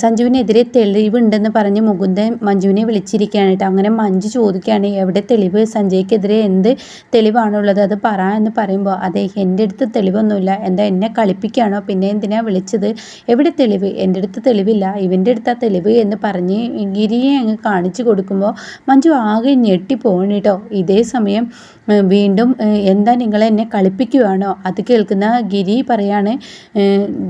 സഞ്ജുവിനെതിരെ തെളിവുണ്ടെന്ന് പറഞ്ഞ് മുകുന്ദൻ മഞ്ജുവിനെ വിളിച്ചിരിക്കുകയാണ് കേട്ടോ. അങ്ങനെ മഞ്ജു ചോദിക്കുകയാണ് എവിടെ തെളിവ്? സഞ്ജയ്ക്കെതിരെ എന്ത് തെളിവാണുള്ളത്? അത് പറ എന്ന് പറയുമ്പോൾ അതെ എന്റെ അടുത്ത് തെളിവൊന്നുമില്ല. എന്താ എന്നെ കളിപ്പിക്കുകയാണോ? പിന്നെ എന്തിനാ വിളിച്ചത്? എവിടെ തെളിവ്? എന്റെ അടുത്ത് തെളിവില്ല. ഇവന്റെ അടുത്ത തെളിവ് എന്ന് പറഞ്ഞ് ഗിരിയെ അങ്ങ് കാണിച്ചു കൊടുക്കുമ്പോൾ മഞ്ജു ആകെ ഞെട്ടിപ്പോകണം കേട്ടോ. ഇതേ സമയം വീണ്ടും എന്താ നിങ്ങൾ എന്നെ കളിപ്പിക്കുകയാണോ അത് കേൾക്കുന്ന ഗിരി പറയാണ്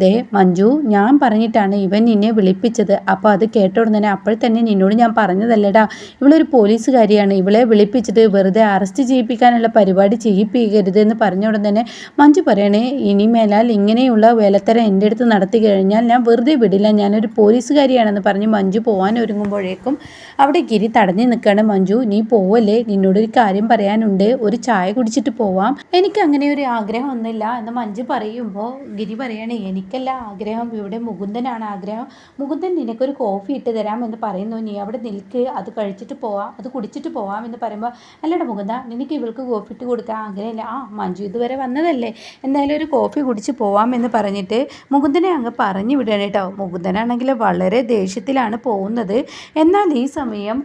ദേ മഞ്ജു ഞാൻ പറഞ്ഞിട്ടാണ് ഇവൻ നിന്നെ വിളിപ്പിച്ചത്. അപ്പോൾ അത് കേട്ട ഉടനെ അപ്പോൾ തന്നെ നിന്നോട് ഞാൻ പറഞ്ഞതല്ലടാ ഇവളൊരു പോലീസുകാരിയാണ്. ഇവളെ വിളിപ്പിച്ചിട്ട് വെറുതെ അറസ്റ്റ് ചെയ്യിപ്പിക്കാനുള്ള പരിപാടി ചെയ്യിപ്പിക്കരുത് എന്ന് പറഞ്ഞ ഉടൻ തന്നെ മഞ്ജു പറയണേ ഇനിമേലാൽ ഇങ്ങനെയുള്ള വേലത്തരം എന്റെ അടുത്ത് നടത്തി കഴിഞ്ഞാൽ ഞാൻ വെറുതെ വിടില്ല. ഞാനൊരു പോലീസുകാരിയാണെന്ന് പറഞ്ഞ് മഞ്ജു പോകാൻ ഒരുങ്ങുമ്പോഴേക്കും അവിടെ ഗിരി തടഞ്ഞു നിൽക്കുകയാണ് മഞ്ജു. നീ പോവല്ലേ? നിന്നോടൊരു കാര്യം പറയാനുണ്ട്. ഒരു ചായ കുടിച്ചിട്ട് പോവാം. എനിക്ക് അങ്ങനെ ഒരു ആഗ്രഹം ഒന്നുമില്ല എന്ന് മഞ്ജു പറയുമ്പോൾ ഗിരി പറയണേ എനിക്കല്ല ആഗ്രഹം. ഇവിടെ മുകുന്ദനാണ് ആഗ്രഹം. മുകുന്ദൻ നിനക്കൊരു കോഫി ഇട്ട് തരാം എന്ന് പറയുന്നു. നീ അവിടെ നിൽക്ക്. അത് കഴിച്ചിട്ട് പോവാം. അത് കുടിച്ചിട്ട് പോവാം എന്ന് പറയുമ്പോൾ അല്ലടാ മുകുന്ദ നിനക്ക് ഇവൾക്ക് കോഫി ഇട്ട് കൊടുക്കാൻ ആഗ്രഹമില്ല ആ മഞ്ജു ഇതുവരെ വന്നതല്ലേ. എന്തായാലും ഒരു കോഫി കുടിച്ച് പോവാം എന്ന് പറഞ്ഞിട്ട് മുകുന്ദനെ അങ്ങ് പറഞ്ഞു വിടണം കേട്ടോ. മുകുന്ദനാണെങ്കിൽ വളരെ ദേഷ്യത്തിലാണ് പോകുന്നത്. എന്നാൽ ഈ സമയം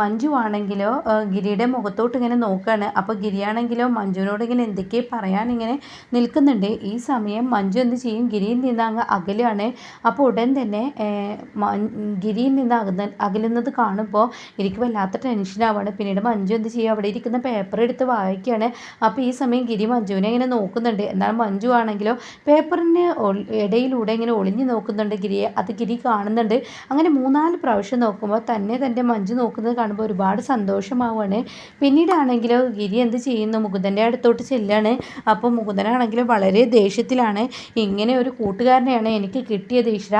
മഞ്ജു ആണെങ്കിലോ ഗിരിയുടെ മുഖത്തോട്ട് ഇങ്ങനെ നോക്കുകയാണ് അപ്പോൾ ഗിരിയാണെങ്കിലോ മഞ്ജുവിനോട് ഇങ്ങനെ എന്തൊക്കെ പറയാൻ ഇങ്ങനെ നിൽക്കുന്നുണ്ട്. ഈ സമയം മഞ്ജു എന്ത് ചെയ്യും? ഗിരിയിൽ നിന്ന് അങ്ങ് അകലാണ്. അപ്പോൾ ഉടൻ തന്നെ ഗിരിയിൽ നിന്ന് അകന്ന് അകലുന്നത് കാണുമ്പോൾ എനിക്ക് വല്ലാത്ത ടെൻഷനാവാണ് പിന്നീട് മഞ്ജു എന്ത് ചെയ്യും? അവിടെ ഇരിക്കുന്ന പേപ്പർ എടുത്ത് വായിക്കുകയാണ്. അപ്പോൾ ഈ സമയം ഗിരി മഞ്ജുവിനെ ഇങ്ങനെ നോക്കുന്നുണ്ട്. എന്നാൽ മഞ്ജു ആണെങ്കിലോ പേപ്പറിന് ഇടയിലൂടെ ഇങ്ങനെ ഒളിഞ്ഞു നോക്കുന്നുണ്ട് ഗിരിയെ. അത് ഗിരി കാണുന്നുണ്ട്. അങ്ങനെ മൂന്നാൽ പ്രാവശ്യം നോക്കുമ്പോൾ തന്നെ തന്റെ മഞ്ജു നോക്കുന്നത് കാണുമ്പോൾ ഒരുപാട് സന്തോഷമാവുകയാണ് പിന്നീടാണെങ്കിലോ ഗിരി എന്ത് ചെയ്യുന്നു? മുകുന്ദന്റെ അടുത്തോട്ട് ചെല്ലാണ്. അപ്പോൾ മുകുന്ദനാണെങ്കിലും വളരെ ദേഷ്യത്തിലാണ്. ഇങ്ങനെ ഒരു കൂട്ടുകാരനെയാണ് എനിക്ക് കിട്ടിയത് ഈശ്വര.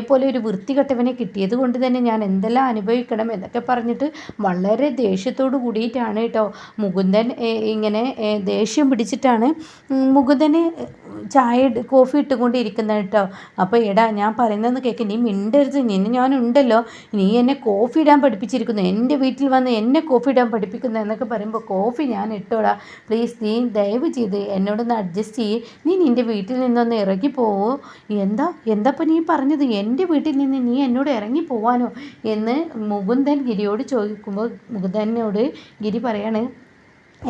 ഇവനെപ്പോലെ ഒരു വൃത്തികെട്ടവനെ കിട്ടിയത് കൊണ്ട് തന്നെ ഞാൻ എന്തെല്ലാം അനുഭവിക്കണം എന്നൊക്കെ പറഞ്ഞിട്ട് വളരെ ദേഷ്യത്തോട് കൂടിയിട്ടാണ് കേട്ടോ മുകുന്ദൻ ഇങ്ങനെ ദേഷ്യം പിടിച്ചിട്ടാണ് മുകുന്ദന് ചായ കോഫി ഇട്ടുകൊണ്ടിരിക്കുന്നത് കേട്ടോ. അപ്പോൾ എടാ ഞാൻ പറയുന്നതെന്ന് കേൾക്ക് നീ മിണ്ടരുത് നിന്നെ ഞാനുണ്ടല്ലോ നീ എന്നെ കോഫി ഇടാൻ പഠിപ്പിച്ചിരിക്കുന്നു എന്റെ വീട്ടിൽ വന്ന് എന്നെ കോഫി ഇടാൻ പഠിപ്പിക്കുന്നു എന്നൊക്കെ പറയുമ്പോൾ കോഫി ഞാൻ ഇട്ടോടാ. പ്ലീസ് നീ ദയവ് ചെയ്ത് എന്നോടൊന്ന് അഡ്ജസ്റ്റ് ചെയ്യ് നീ നിന്റെ വീട്ടിൽ നിന്നൊന്ന് ഇറങ്ങി പോവോ എന്താ എന്താപ്പം നീ പറഞ്ഞത്? എന്റെ വീട്ടിൽ നിന്ന് നീ എന്നോട് ഇറങ്ങി പോവാനോ? എന്ന് മുകുന്ദൻ ഗിരിയോട് ചോദിക്കുമ്പോൾ മുകുന്ദനോട് ഗിരി പറയാണ്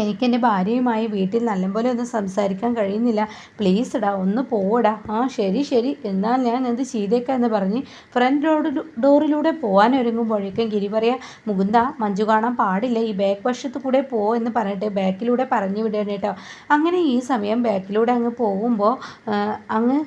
എനിക്ക് എന്റെ ഭാര്യയുമായി വീട്ടിൽ നല്ലപോലെ ഒന്ന് സംസാരിക്കാൻ കഴിയുന്നില്ല. പ്ലീസ് ഇടാ ഒന്ന് പോടാ ആ ശരി ശരി. എന്നാൽ ഞാൻ എന്ത് ചെയ്തേക്കാം എന്ന് പറഞ്ഞ് ഫ്രണ്ട് റോഡ് ഡോറിലൂടെ പോകാൻ ഒരുങ്ങുമ്പോഴേക്കും ഗിരി പറയാ മുകുന്ദ മഞ്ജു കാണാൻ പാടില്ല. ഈ ബാക്ക് വശത്ത് കൂടെ പോ എന്ന് പറഞ്ഞിട്ട് ബാക്കിലൂടെ പറഞ്ഞു വിടണം കേട്ടോ അങ്ങനെ ഈ സമയം ബാക്കിലൂടെ അങ്ങ് പോകുമ്പോൾ അങ്ങ്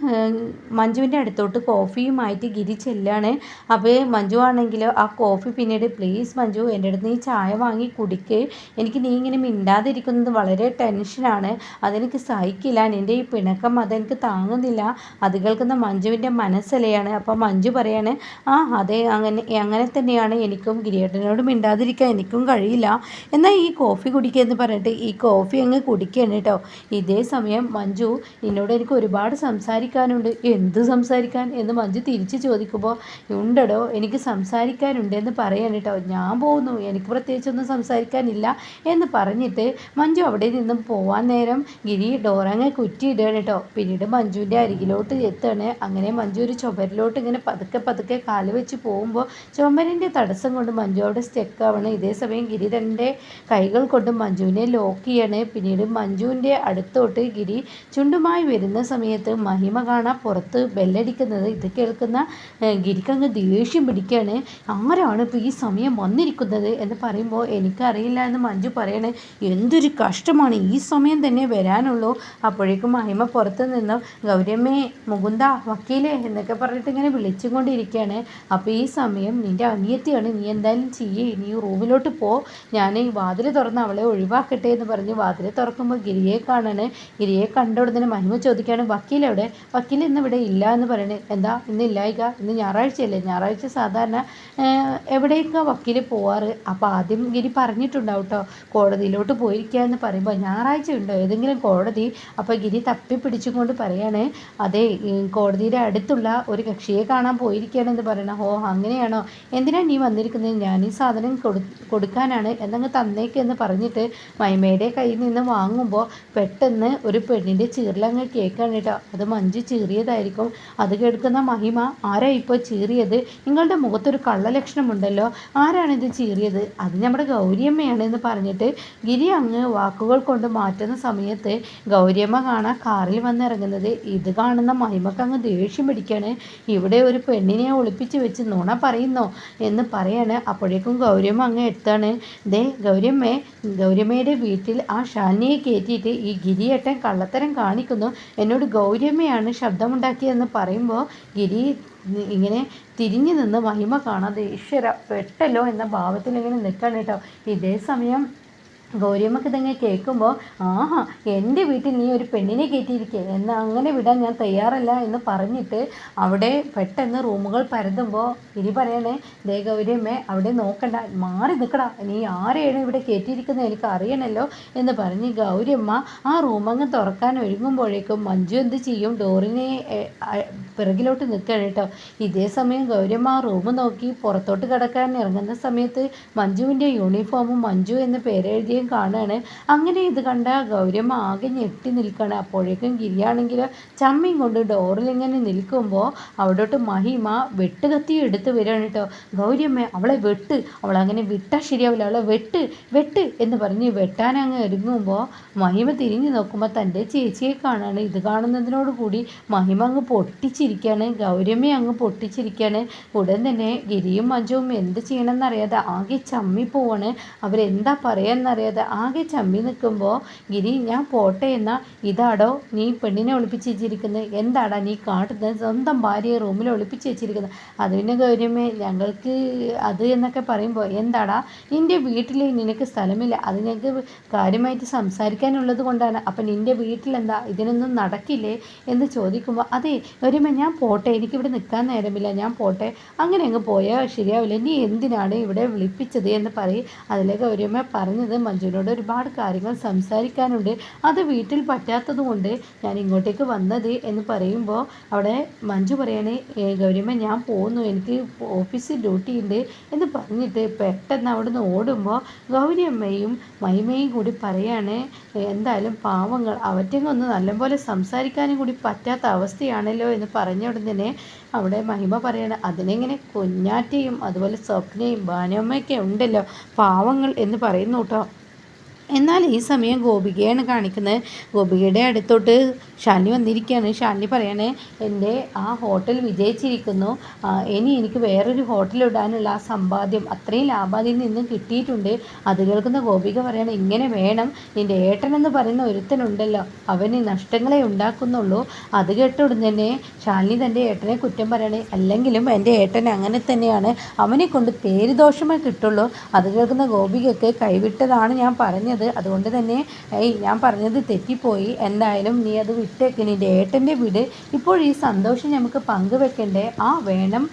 മഞ്ജുവിന്റെ അടുത്തോട്ട് കോഫിയുമായിട്ട് ഗിരി ചെല്ലാണ്. അപ്പോൾ മഞ്ജു ആണെങ്കിലോ ആ കോഫി പിന്നീട് പ്ലീസ് മഞ്ജു എന്റെ അടുത്ത് നീ ചായ വാങ്ങി കുടിക്ക്. എനിക്ക് നീ ഇങ്ങനെ മിണ്ടാ മിണ്ടാതിരിക്കുന്നത് വളരെ ടെൻഷനാണ് അതെനിക്ക് സഹിക്കില്ല. നിന്റെ ഈ പിണക്കം അതെനിക്ക് താങ്ങുന്നില്ല. അത് കേൾക്കുന്ന മഞ്ജുവിന്റെ മനസ്സലയാണ്. അപ്പോൾ മഞ്ജു പറയാണ് ആ അതെ അങ്ങനെ അങ്ങനെ തന്നെയാണ്. എനിക്കും ഗിരിയേട്ടനോട് മിണ്ടാതിരിക്കാൻ എനിക്കും കഴിയില്ല. എന്നാൽ ഈ കോഫി കുടിക്കുക എന്ന് പറഞ്ഞിട്ട് ഈ കോഫി അങ്ങ് കുടിക്കുകയാണ് കേട്ടോ ഇതേ സമയം മഞ്ജു നിന്നോട് എനിക്ക് ഒരുപാട് സംസാരിക്കാനുണ്ട്. എന്ത് സംസാരിക്കാൻ? എന്ന് മഞ്ജു തിരിച്ച് ചോദിക്കുമ്പോൾ ഉണ്ടടോ എനിക്ക് സംസാരിക്കാനുണ്ട് എന്ന് പറയാണ് കേട്ടോ ഞാൻ പോകുന്നു. എനിക്ക് പ്രത്യേകിച്ചൊന്നും സംസാരിക്കാനില്ല. എന്ന് പറഞ്ഞിട്ട് സമയത്ത് മഞ്ജു അവിടെ നിന്നും പോവാൻ നേരം ഗിരി ഡോറങ്ങ് കുറ്റിയിടുകയാണ് കേട്ടോ പിന്നീട് മഞ്ജുവിന്റെ അരികിലോട്ട് എത്തുകയാണ്. അങ്ങനെ മഞ്ജു ഒരു ചുമരിലോട്ട് ഇങ്ങനെ പതുക്കെ പതുക്കെ കാൽ വെച്ച് പോകുമ്പോൾ ചുമരിന്റെ തടസ്സം കൊണ്ട് മഞ്ജു അവിടെ സ്റ്റെക്ക് ആവണം. ഇതേ സമയം ഗിരി തന്റെ കൈകൾ കൊണ്ട് മഞ്ജുവിനെ ലോക്ക് ചെയ്യാണ്. പിന്നീട് മഞ്ജുവിന്റെ അടുത്തോട്ട് ഗിരി ചുണ്ടുമായി വരുന്ന സമയത്ത് മഹിമ കാണാൻ പുറത്ത് ബെല്ലടിക്കുന്നത്. ഇത് കേൾക്കുന്ന ഗിരിക്കങ്ങ് ദേഷ്യം പിടിക്കുകയാണ്. ആരാണ് ഇപ്പോൾ ഈ സമയം വന്നിരിക്കുന്നത്? എന്ന് പറയുമ്പോൾ എനിക്കറിയില്ല എന്ന് മഞ്ജു പറയണേ. എന്തൊരു കഷ്ടമാണ് ഈ സമയം തന്നെ വരാനുള്ളൂ. അപ്പോഴേക്കും മഹിമ പുറത്ത് നിന്നും ഗൗരിയമ്മേ മുകുന്ദ വക്കീലേ എന്നൊക്കെ പറഞ്ഞിട്ട് ഇങ്ങനെ വിളിച്ചുകൊണ്ടിരിക്കുകയാണ് അപ്പോൾ ഈ സമയം നിന്റെ അനിയത്തിയാണ് നീ എന്തായാലും ചെയ്യേ നീ റൂമിലോട്ട് പോ. ഞാൻ ഈ വാതിൽ തുറന്ന് അവളെ ഒഴിവാക്കട്ടെ എന്ന് പറഞ്ഞ് വാതിൽ തുറക്കുമ്പോൾ ഗിരിയെ കാണാണ്. ഗിരിയെ കണ്ട ഉടനെ മഹിമ ചോദിക്കുകയാണ് വക്കീലെവിടെ വക്കീൽ ഇന്ന് ഇവിടെ ഇല്ല എന്ന് പറയണേ. എന്താ? ഇന്ന് ഇല്ലായിക ഇന്ന് ഞായറാഴ്ചയല്ലേ? ഞായറാഴ്ച സാധാരണ എവിടേക്കാണ് വക്കീൽ പോവാറ്? അപ്പോൾ ആദ്യം ഗിരി പറഞ്ഞിട്ടുണ്ടാവും കേട്ടോ കോടതിയിലോട്ട് പോയിരിക്കുക എന്ന് പറയുമ്പോൾ ഞായറാഴ്ച ഉണ്ടോ? ഏതെങ്കിലും കോടതി അപ്പോൾ ഗിരി തപ്പി പിടിച്ചുകൊണ്ട് പറയാണ് അതെ കോടതിയുടെ അടുത്തുള്ള ഒരു കക്ഷിയെ കാണാൻ പോയിരിക്കുകയാണെന്ന് പറയണം. ഓ അങ്ങനെയാണോ? എന്തിനാണ് നീ വന്നിരിക്കുന്നത്? ഞാൻ ഈ സാധനം കൊടു കൊടുക്കാനാണ് എന്നങ്ങ് തന്നേക്കെന്ന് പറഞ്ഞിട്ട് മൈമയുടെ കയ്യിൽ നിന്ന് വാങ്ങുമ്പോൾ പെട്ടെന്ന് ഒരു പെണ്ണിന്റെ ചീറിലങ്ങ് കേൾക്കാണ് കേട്ടോ. അത് മഞ്ജു ചീറിയതായിരിക്കും. അത് കേൾക്കുന്ന മഹിമ ആരാ ഇപ്പോൾ ചീറിയത്? നിങ്ങളുടെ മുഖത്തൊരു കള്ളലക്ഷണമുണ്ടല്ലോ. ആരാണിത് ചീറിയത്? അത് നമ്മുടെ ഗൗരിയമ്മയാണ് എന്ന് പറഞ്ഞിട്ട് ഗിരി അങ്ങ് വാക്കുകൾ കൊണ്ട് മാറ്റുന്ന സമയത്ത് ഗൗരിയമ്മ കാണാൻ കാറിൽ വന്നിറങ്ങുന്നത്. ഇത് കാണുന്ന മഹിമക്ക് അങ്ങ് ദേഷ്യം പിടിക്കാണ്. ഇവിടെ ഒരു പെണ്ണിനെ ഒളിപ്പിച്ച് വെച്ച് നുണ പറയുന്നോ എന്ന് പറയാണ്. അപ്പോഴേക്കും ഗൗരിയമ്മ അങ്ങ് എത്താണ്. ദേ ഗൗരിയമ്മേ ഗൗരിയമ്മയുടെ വീട്ടിൽ ആ ഷാനിയെ കയറ്റിയിട്ട് ഈ ഗിരിയേട്ടൻ കള്ളത്തരം കാണിക്കുന്നു. എന്നോട് ഗൗരിയമ്മയാണ് ശബ്ദമുണ്ടാക്കിയതെന്ന് പറയുമ്പോൾ ഗിരി ഇങ്ങനെ തിരിഞ്ഞു നിന്ന് മഹിമ കാണാതെ ഈശ്വര പെട്ടല്ലോ എന്ന ഭാവത്തിൽ ഇങ്ങനെ നിൽക്കണം കേട്ടോ. ഇതേ സമയം ഗൗരിയമ്മക്ക് ഇതങ്ങനെ കേൾക്കുമ്പോൾ ആഹാ എന്റെ വീട്ടിൽ നീ ഒരു പെണ്ണിനെ കയറ്റിയിരിക്കുക എന്നാൽ അങ്ങനെ വിടാൻ ഞാൻ തയ്യാറല്ല എന്ന് പറഞ്ഞിട്ട് അവിടെ പെട്ടെന്ന് റൂമുകൾ പരതുമ്പോൾ ഇനി പറയണേ ദേ ഗൗരിയമ്മേ അവിടെ നോക്കണ്ട മാറി നിൽക്കടാ നീ ആരെയാണ് ഇവിടെ കയറ്റിയിരിക്കുന്നത് എനിക്ക് അറിയണല്ലോ എന്ന് പറഞ്ഞ് ഗൗരിയമ്മ ആ റൂമങ്ങ് തുറക്കാൻ ഒരുങ്ങുമ്പോഴേക്കും മഞ്ജു എന്ത് ചെയ്യും ഡോറിനെ പിറകിലോട്ട് നിൽക്കണം കേട്ടോ. ഇതേ സമയം ഗൗരിയമ്മ ആ റൂം നോക്കി പുറത്തോട്ട് കിടക്കാൻ ഇറങ്ങുന്ന സമയത്ത് മഞ്ജുവിന്റെ യൂണിഫോമും മഞ്ജു എന്ന് പേരെഴുതിയ ഗൗരിയും കാണുകയാണ്. അങ്ങനെ ഇത് കണ്ട ഗൗരിയമ്മ ആകെ ഞെട്ടി നിൽക്കുകയാണ്. അപ്പോഴേക്കും ഗിരിയാണെങ്കിൽ ചമ്മയും കൊണ്ട് ഡോറിൽ ഇങ്ങനെ നിൽക്കുമ്പോൾ അവിടോട്ട് മഹിമ വെട്ടുകത്തി എടുത്ത് വരികയാണ് കേട്ടോ. ഗൗരിയമ്മ അവളെ വെട്ട്. അവളങ്ങനെ വിട്ടാൽ ശരിയാവില്ല. അവളെ വെട്ട് വെട്ട് എന്ന് പറഞ്ഞ് വെട്ടാനങ്ങ് ഒരുങ്ങുമ്പോൾ മഹിമ തിരിഞ്ഞു നോക്കുമ്പോൾ തന്റെ ചേച്ചിയെ കാണാണ് ഇത് കാണുന്നതിനോട് കൂടി മഹിമ അങ്ങ് പൊട്ടിച്ചിരിക്കുകയാണ്. ഗൗരമ്മ അങ്ങ് പൊട്ടിച്ചിരിക്കുകയാണ്. ഉടൻ തന്നെ ഗിരിയും മഞ്ജുവും എന്ത് ചെയ്യണമെന്നറിയാതെ ആകെ ചമ്മി പോവാണ് അവരെന്താ പറയാന്നറിയാതെ അത് ആകെ ചമ്മി നിൽക്കുമ്പോൾ ഗിരി ഞാൻ പോട്ടെ എന്നാ ഇതാടോ നീ പെണ്ണിനെ ഒളിപ്പിച്ച് വെച്ചിരിക്കുന്നത് എന്താടാ നീ കാട്ടുന്നത് സ്വന്തം ഭാര്യയെ റൂമിൽ ഒളിപ്പിച്ച് വെച്ചിരിക്കുന്നത് അത് പിന്നെ ഞങ്ങൾക്ക് അത് എന്നൊക്കെ പറയുമ്പോൾ എന്താടാ നിന്റെ വീട്ടിൽ നിനക്ക് സ്ഥലമില്ല. അത് ഞങ്ങൾക്ക് കാര്യമായിട്ട് സംസാരിക്കാനുള്ളത് കൊണ്ടാണ്. അപ്പം നിന്റെ വീട്ടിലെന്താ ഇതിനൊന്നും നടക്കില്ലേ എന്ന് ചോദിക്കുമ്പോൾ അതെ ഗൗരമ്മ ഞാൻ പോട്ടെ എനിക്കിവിടെ നിൽക്കാൻ നേരമില്ല ഞാൻ പോട്ടെ. അങ്ങനെ അങ്ങ് പോയാൽ ശരിയാവില്ല. നീ എന്തിനാണ് ഇവിടെ വിളിപ്പിച്ചത് എന്ന് പറയും. അതിലെ ഗൗരമ്മ പറഞ്ഞത് മഞ്ജുവിനോട് ഒരുപാട് കാര്യങ്ങൾ സംസാരിക്കാനുണ്ട്. അത് വീട്ടിൽ പറ്റാത്തത് കൊണ്ട് ഞാൻ ഇങ്ങോട്ടേക്ക് വന്നത് എന്ന് പറയുമ്പോൾ അവിടെ മഞ്ജു പറയണേ ഗൗരിയമ്മ ഞാൻ പോകുന്നു എനിക്ക് ഓഫീസിൽ ഡ്യൂട്ടി ഉണ്ട് എന്ന് പറഞ്ഞിട്ട് പെട്ടെന്ന് അവിടുന്ന് ഓടുമ്പോൾ ഗൗരിയമ്മയും മഹിമയും കൂടി പറയാണ് എന്തായാലും പാവങ്ങൾ അവറ്റങ്ങൊന്ന് നല്ലപോലെ സംസാരിക്കാനും കൂടി പറ്റാത്ത അവസ്ഥയാണല്ലോ എന്ന് പറഞ്ഞ ഉടനെ അവിടെ മഹിമ പറയണ അതിനെങ്ങനെ കുഞ്ഞാറ്റയും അതുപോലെ സ്വപ്നയും ബാനമ്മയൊക്കെ ഉണ്ടല്ലോ പാവങ്ങൾ എന്ന് പറയുന്നു കേട്ടോ. എന്നാൽ ഈ സമയം ഗോപികയാണ് കാണിക്കുന്നത്. ഗോപികയുടെ അടുത്തോട്ട് ഷാലിനി വന്നിരിക്കുകയാണ്. ഷാലിനി പറയണേ എന്റെ ആ ഹോട്ടൽ വിജയിച്ചിരിക്കുന്നു. ഇനി എനിക്ക് വേറൊരു ഹോട്ടൽ ഇടാനുള്ള ആ സമ്പാദ്യം അത്രയും ലാഭം അതിൽ നിന്ന് കിട്ടിയിട്ടുണ്ട്. അത് കേൾക്കുന്ന ഗോപിക പറയണേ ഇങ്ങനെ വേണം. നിന്റെ ഏട്ടനെന്ന് പറയുന്ന ഒരുത്തനുണ്ടല്ലോ. അവന് നഷ്ടങ്ങളെ ഉണ്ടാക്കുന്നുള്ളൂ. അത് കേട്ടോടും തന്നെ ഷാലിനി തന്റെ ഏട്ടനെ കുറ്റം പറയണേ അല്ലെങ്കിലും എന്റെ ഏട്ടൻ അങ്ങനെ തന്നെയാണ്. അവനെ കൊണ്ട് പേര് ദോഷമേ കിട്ടുള്ളൂ. അത് കേൾക്കുന്ന ഗോപികയ്ക്ക് കൈവിട്ടതാണ് ഞാൻ പറഞ്ഞത്. പറഞ്ഞത്. അതുകൊണ്ട് തന്നെ ഏയ് ഞാൻ പറഞ്ഞത് തെറ്റിപ്പോയി. എന്തായാലും നീ അത് വിട്ടേക്ക്. നിന്റെ ഏട്ടന്റെ വീട് ഇപ്പോൾ ഈ സന്തോഷം നമുക്ക് പങ്കുവെക്കണ്ടേ? ആ വേണം.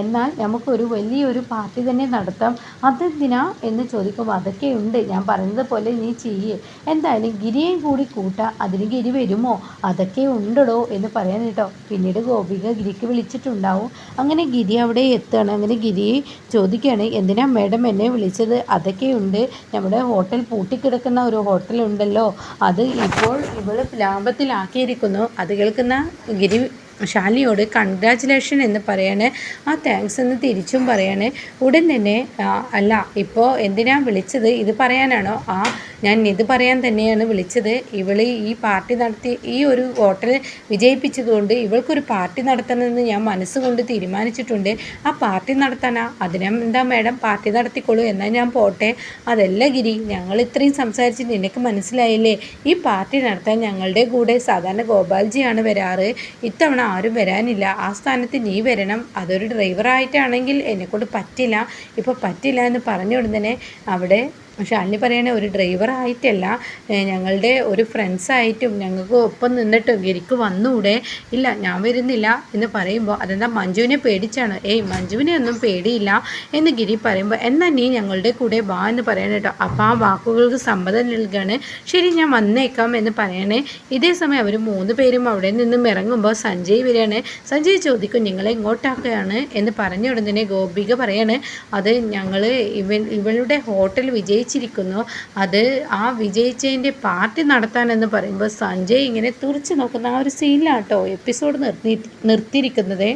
എന്നാൽ നമുക്കൊരു വലിയൊരു പാർട്ടി തന്നെ നടത്താം. അതെന്തിനാ എന്ന് ചോദിക്കുമ്പോൾ അതൊക്കെ ഉണ്ട്. ഞാൻ പറയുന്നത് പോലെ നീ ചെയ്യേ. എന്തായാലും ഗിരിയും കൂടി കൂട്ടാ. അതിന് ഗിരി വരുമോ? അതൊക്കെ ഉണ്ടടോ എന്ന് പറയാൻ കേട്ടോ. പിന്നീട് ഗോപിക ഗിരിക്ക് വിളിച്ചിട്ടുണ്ടാവും. അങ്ങനെ ഗിരി അവിടെ എത്തുകയാണ്. അങ്ങനെ ഗിരി ചോദിക്കുകയാണ് എന്തിനാ മേഡം എന്നെ വിളിച്ചത്? അതൊക്കെ ഉണ്ട്. നമ്മുടെ ഹോട്ടൽ പൂട്ടി കിടക്കുന്ന ഒരു ഹോട്ടലുണ്ടല്ലോ അത് ഇപ്പോൾ ഇവൾ ലാഭത്തിലാക്കിയിരിക്കുന്നു. അത് കേൾക്കുന്ന ഗിരി ഷാലിയോട് കൺഗ്രാറ്റുലേഷൻ എന്ന് പറയാണ്. ആ താങ്ക്സ് എന്ന് തിരിച്ചും പറയാണ്. ഉടൻ തന്നെ അല്ല ഇപ്പോൾ എന്തിനാ വിളിച്ചത്? ഇത് പറയാനാണോ? ആ ഞാൻ ഇത് പറയാൻ തന്നെയാണ് വിളിച്ചത്. ഇവൾ ഈ പാർട്ടി നടത്തി ഈ ഒരു ഹോട്ടൽ വിജയിപ്പിച്ചതുകൊണ്ട് ഇവൾക്കൊരു പാർട്ടി നടത്തണമെന്ന് ഞാൻ മനസ്സുകൊണ്ട് തീരുമാനിച്ചിട്ടുണ്ട്. ആ പാർട്ടി നടത്താനാ? അതിനെന്താ മേഡം? പാർട്ടി നടത്തിക്കോളൂ എന്നാൽ ഞാൻ പോട്ടെ? അതല്ല ഗിരി ഞങ്ങൾ ഇത്രയും സംസാരിച്ച് നിനക്ക് മനസ്സിലായില്ലേ? ഈ പാർട്ടി നടത്താൻ ഞങ്ങളുടെ കൂടെ സാധാരണ ഗോപാൽജിയാണ് വരാറ്. ഇത്തവണ ആരും വരാനില്ല. ആ സ്ഥാനത്ത് നീ വരണം. അതൊരു ഡ്രൈവറായിട്ടാണെങ്കിൽ എന്നെക്കൊണ്ട് പറ്റില്ല. ഇപ്പോൾ പറ്റില്ല എന്ന് പറഞ്ഞുകൊണ്ട് തന്നെ അവിടെ ശാലിനി പറയണേ ഒരു ഡ്രൈവർ ആയിട്ടല്ല ഞങ്ങളുടെ ഒരു ഫ്രണ്ട്സ് ആയിട്ടും ഞങ്ങൾക്ക് ഒപ്പം നിന്നിട്ട് എനിക്ക് വന്നൂടെ ഇല്ല ഞാൻ വരുന്നില്ല എന്ന് പറയുമ്പോൾ അതെന്താ മഞ്ജുവിനെ പേടിച്ചാണ്? ഏയ് മഞ്ജുവിനെ ഒന്നും പേടിയില്ല എന്ന് ഗിരി പറയുമ്പോൾ എന്നാൽ നീ ഞങ്ങളുടെ കൂടെ വാ എന്ന് പറയണം കേട്ടോ. അപ്പോൾ ആ വാക്കുകൾക്ക് സമ്മതം നൽകുകയാണ് ശരി ഞാൻ വന്നേക്കാം എന്ന് പറയണേ. ഇതേ സമയം അവർ മൂന്ന് പേരും അവിടെ നിന്നും ഇറങ്ങുമ്പോൾ സഞ്ജയ് വരികയാണ്. സഞ്ജയ് ചോദിക്കും നിങ്ങളെ ഇങ്ങോട്ടാക്കുകയാണ്? എന്ന് പറഞ്ഞ തന്നെ ഗോപിക പറയാണ് അത് ഞങ്ങൾ ഇവൻ ഇവളുടെ ഹോട്ടൽ വിജയിച്ചിരിക്കുന്നു. അത് ആ വിജയിച്ചതിന്റെ പാർട്ടി നടത്താനെന്ന് പറയുമ്പോൾ സഞ്ജയ് ഇങ്ങനെ തുറച്ച് നോക്കുന്ന ആ ഒരു സീനിലാട്ടോ എപ്പിസോഡ് നിർത്തി നിർത്തിയിരിക്കുന്നത്.